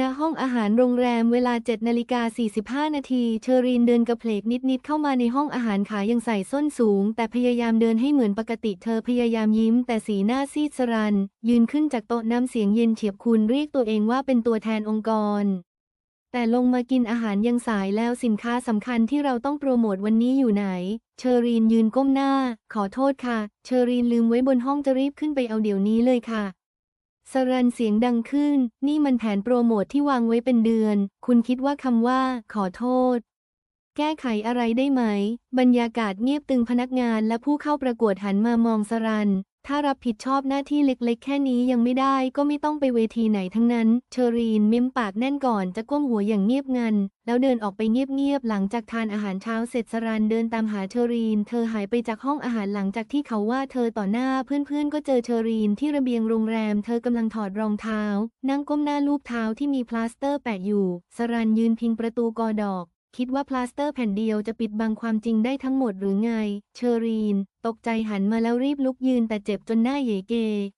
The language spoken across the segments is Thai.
ณห้องอาหารโรงแรมเวลา 7นาฬิกา45 นาที เชอรีนเดินกระเพลกนิดๆเข้ามาในห้องอาหารขายังใส่ส้นสูง แต่พยายามเดินให้เหมือนปกติเธอพยายามยิ้ม แต่สีหน้าซีดสรัน ยืนขึ้นจากโต๊ะน้ำเสียงเย็นเฉียบคุณเรียกตัวเองว่าเป็นตัวแทนองค์กร แต่ลงมากินอาหารยังสายแล้วสินค้าสำคัญที่เราต้องโปรโมทวันนี้อยู่ไหน เชอรีนยืนก้มหน้า ขอโทษค่ะ เชอรีนลืมไว้บนห้องจะรีบขึ้นไปเอาเดี๋ยวนี้เลยค่ะ สรันเสียงดังขึ้น นี่มันแผนโปรโมทที่วางไว้เป็นเดือน คุณคิดว่าคำว่า ขอโทษ แก้ไขอะไรได้ไหม บรรยากาศเงียบตึงพนักงานและผู้เข้าประกวดหันมามองสรัน ถ้ารับผิดชอบหน้าที่เล็กๆ แค่นี้ยังไม่ได้ก็ไม่ต้องไปเวทีไหนทั้งนั้น เชอรีนม้มปากแน่นก่อนจะก้มหัวอย่างเงียบงัน แล้วเดินออกไปเงียบๆ หลังจากทานอาหารเช้าเสร็จสรันเดินตามหาเชอรีน เธอหายไปจากห้องอาหารหลังจากที่เขาว่าเธอต่อหน้าเพื่อนๆ ก็เจอเชอรีนที่ระเบียงโรงแรม เธอกำลังถอดรองเท้า นั่งก้มหน้าลูบเท้าที่มีพลาสเตอร์แปะอยู่ สรันยืนพิงประตูกอดอก คิดว่าพลาสเตอร์แผ่นเดียวจะปิดบังความจริงได้ทั้งหมดหรือไง เชอรีน ตกใจหันมาแล้วรีบลุกยืนแต่เจ็บจนหน้าเหยเก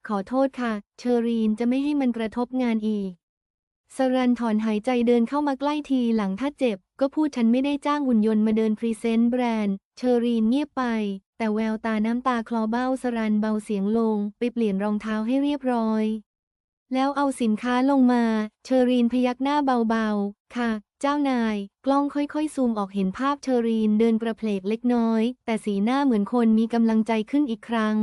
ขอโทษค่ะ เชอรีนจะไม่ให้มันกระทบงานอีก สรันถอนหายใจเดินเข้ามาใกล้ทีหลังถ้าเจ็บ ก็พูดฉันไม่ได้จ้างหุ่นยนต์มาเดินพรีเซนต์แบรนด์ เชอรีนเงียบไป แต่แววตาน้ำตาคลอเบ้าสรันเบาเสียงลง ไปเปลี่ยนรองเท้าให้เรียบร้อยแล้วเอาสินค้าลงมา เชอรีนพยักหน้าเบาๆ ค่ะ เจ้านาย กล้องค่อยๆ ซูมออกเห็นภาพเชอรีนเดินกระเพลกเล็กน้อย แต่สีหน้าเหมือนคนมีกำลังใจขึ้นอีกครั้ง